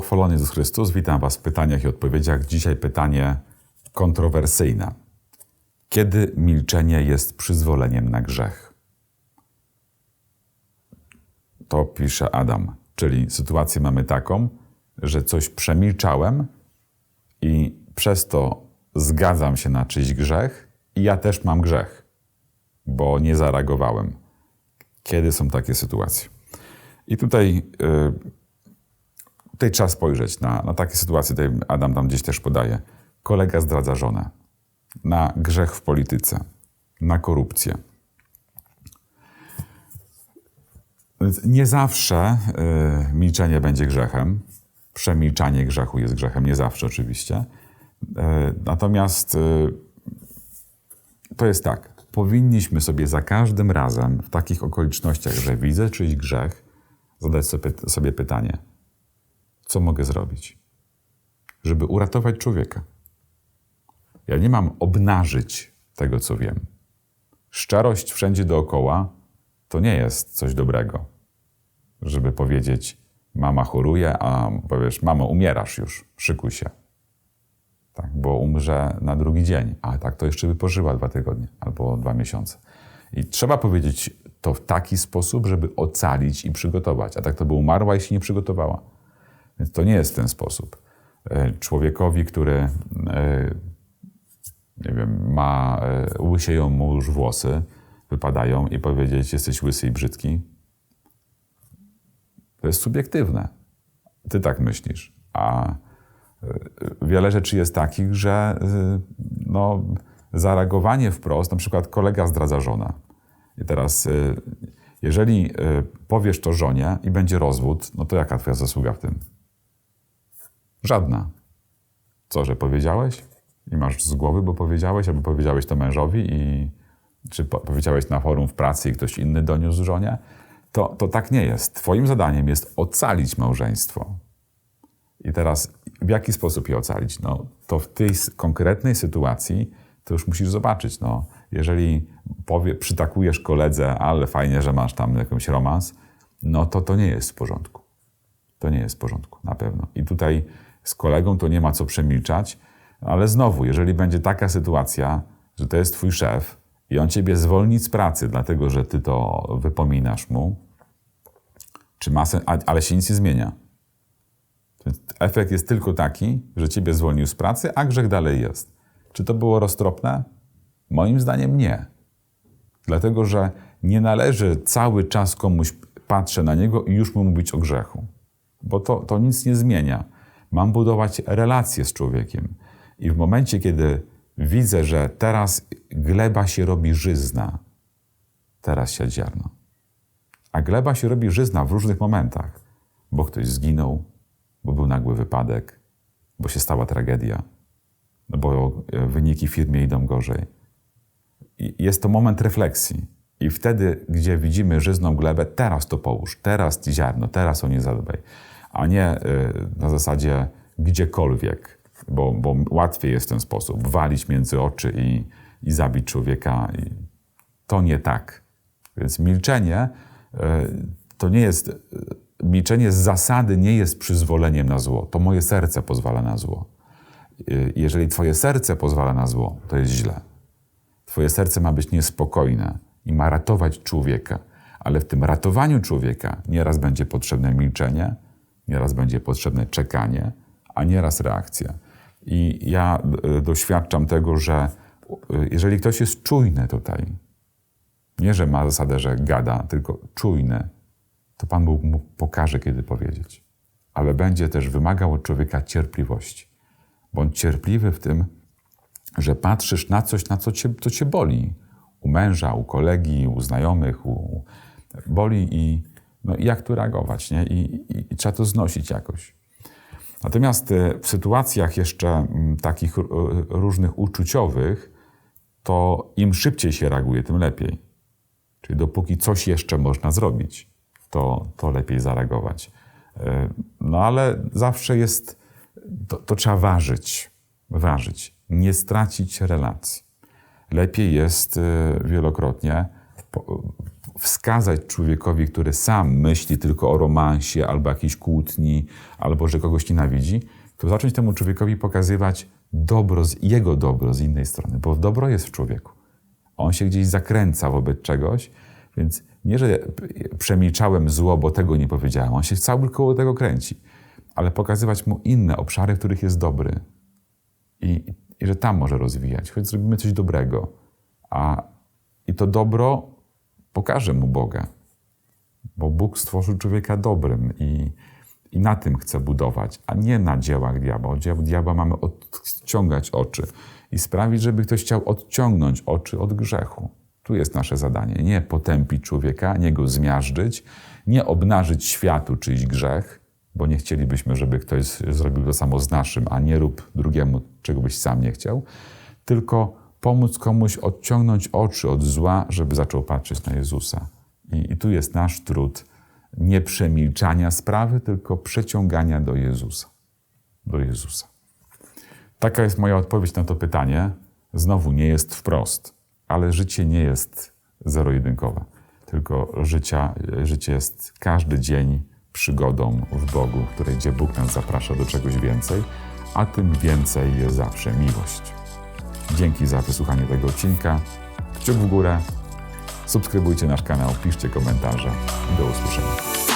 Pochwalony Jezus Chrystus, witam Was w pytaniach i odpowiedziach. Dzisiaj pytanie kontrowersyjne. Kiedy milczenie jest przyzwoleniem na grzech? To pisze Adam, czyli sytuację mamy taką, że coś przemilczałem i przez to zgadzam się na czyjś grzech i ja też mam grzech, bo nie zareagowałem. Kiedy są takie sytuacje? I tutaj, yy, tutaj trzeba spojrzeć na, na takie sytuacje, tutaj Adam tam gdzieś też podaje. Kolega zdradza żonę, na grzech w polityce, na korupcję. Nie zawsze y, milczenie będzie grzechem. Przemilczanie grzechu jest grzechem, nie zawsze oczywiście. Y, natomiast y, to jest tak. Powinniśmy sobie za każdym razem w takich okolicznościach, że widzę czyjś grzech, zadać sobie, sobie pytanie: co mogę zrobić, żeby uratować człowieka? Ja nie mam obnażyć tego, co wiem. Szczerość wszędzie dookoła to nie jest coś dobrego, żeby powiedzieć: Mama choruje, a powiesz: Mamo, umierasz już, szykuj się. Tak, bo umrze na drugi dzień, a tak to jeszcze by pożyła dwa tygodnie albo dwa miesiące. I trzeba powiedzieć to w taki sposób, żeby ocalić i przygotować, a tak to by umarła i się nie przygotowała. Więc to nie jest ten sposób. E, człowiekowi, który e, nie wiem, ma, e, łysieją mu już włosy, wypadają i powiedzieć, jesteś łysy i brzydki, to jest subiektywne. Ty tak myślisz. A wiele rzeczy jest takich, że no, zareagowanie wprost, na przykład kolega zdradza żonę. I teraz, jeżeli powiesz to żonie i będzie rozwód, no to jaka twoja zasługa w tym? Żadna. Co, że powiedziałeś i masz z głowy, bo powiedziałeś, albo powiedziałeś to mężowi i czy powiedziałeś na forum w pracy i ktoś inny doniósł żonie, to, to tak nie jest. Twoim zadaniem jest ocalić małżeństwo. I teraz w jaki sposób je ocalić? No, to w tej konkretnej sytuacji to już musisz zobaczyć. No, jeżeli powie, przytakujesz koledze, ale fajnie, że masz tam jakąś romans, no to to nie jest w porządku. To nie jest w porządku, na pewno. I tutaj z kolegą to nie ma co przemilczać, ale znowu, jeżeli będzie taka sytuacja, że to jest twój szef i on ciebie zwolni z pracy, dlatego że ty to wypominasz mu, czy ma sen, ale się nic nie zmienia. Efekt jest tylko taki, że ciebie zwolnił z pracy, a grzech dalej jest. Czy to było roztropne? Moim zdaniem nie. Dlatego, że nie należy cały czas komuś patrzeć na niego i już mu mówić o grzechu. Bo to, to nic nie zmienia. Mam budować relacje z człowiekiem. I w momencie, kiedy widzę, że teraz gleba się robi żyzna, teraz siać ziarno. A gleba się robi żyzna w różnych momentach, bo ktoś zginął, bo był nagły wypadek, bo się stała tragedia, bo wyniki w firmie idą gorzej. I jest to moment refleksji. I wtedy, gdzie widzimy żyzną glebę, teraz to połóż, teraz ziarno, teraz o nie zadbaj a nie y, na zasadzie gdziekolwiek, bo, bo łatwiej jest w ten sposób walić między oczy i, i zabić człowieka. I to nie tak. Więc milczenie y, to nie jest. Y, milczenie z zasady nie jest przyzwoleniem na zło. To moje serce pozwala na zło. Jeżeli Twoje serce pozwala na zło, to jest źle. Twoje serce ma być niespokojne i ma ratować człowieka, ale w tym ratowaniu człowieka nieraz będzie potrzebne milczenie, Nieraz będzie potrzebne czekanie, a nieraz reakcja. I ja e, doświadczam tego, że e, jeżeli ktoś jest czujny tutaj, nie że ma zasadę, że gada, tylko czujny, to Pan Bóg mu pokaże, kiedy powiedzieć. Ale będzie też wymagał od człowieka cierpliwości. Bądź cierpliwy w tym, że patrzysz na coś, na co cię, co cię boli. U męża, u kolegi, u znajomych, u, boli i no jak tu reagować, nie? I, i, I, trzeba to znosić jakoś. Natomiast e, w sytuacjach jeszcze mm, takich różnych uczuciowych, to im szybciej się reaguje, tym lepiej. Czyli dopóki coś jeszcze można zrobić, to, to lepiej zareagować. E, no ale zawsze jest, to, to trzeba ważyć, ważyć, nie stracić relacji. Lepiej jest wielokrotnie wskazać człowiekowi, który sam myśli tylko o romansie, albo jakiejś kłótni, albo że kogoś nienawidzi, to zacząć temu człowiekowi pokazywać dobro, z, jego dobro z innej strony, bo dobro jest w człowieku. On się gdzieś zakręca wobec czegoś, więc nie, że przemilczałem zło, bo tego nie powiedziałem. On się cały koło tego kręci. Ale pokazywać mu inne obszary, w których jest dobry. I, i że tam może rozwijać. Choć zrobimy coś dobrego. A, I to dobro pokaże mu Boga. Bo Bóg stworzył człowieka dobrym i, i na tym chce budować, a nie na dziełach diabła. Od diabła mamy odciągać oczy i sprawić, żeby ktoś chciał odciągnąć oczy od grzechu. Tu jest nasze zadanie. Nie potępić człowieka, nie go zmiażdżyć, nie obnażyć światu czyjś grzech, bo nie chcielibyśmy, żeby ktoś zrobił to samo z naszym, a nie rób drugiemu, czego byś sam nie chciał, tylko pomóc komuś odciągnąć oczy od zła, żeby zaczął patrzeć na Jezusa. I, i tu jest nasz trud nie przemilczania sprawy, tylko przeciągania do Jezusa. Do Jezusa. Taka jest moja odpowiedź na to pytanie. Znowu nie jest wprost, ale życie nie jest zero-jedynkowe, tylko życia, życie jest każdy dzień przygodą w Bogu, której gdzie Bóg nas zaprasza do czegoś więcej, a tym więcej jest zawsze miłość. Dzięki za wysłuchanie tego odcinka. Kciuk w górę, subskrybujcie nasz kanał, piszcie komentarze i do usłyszenia.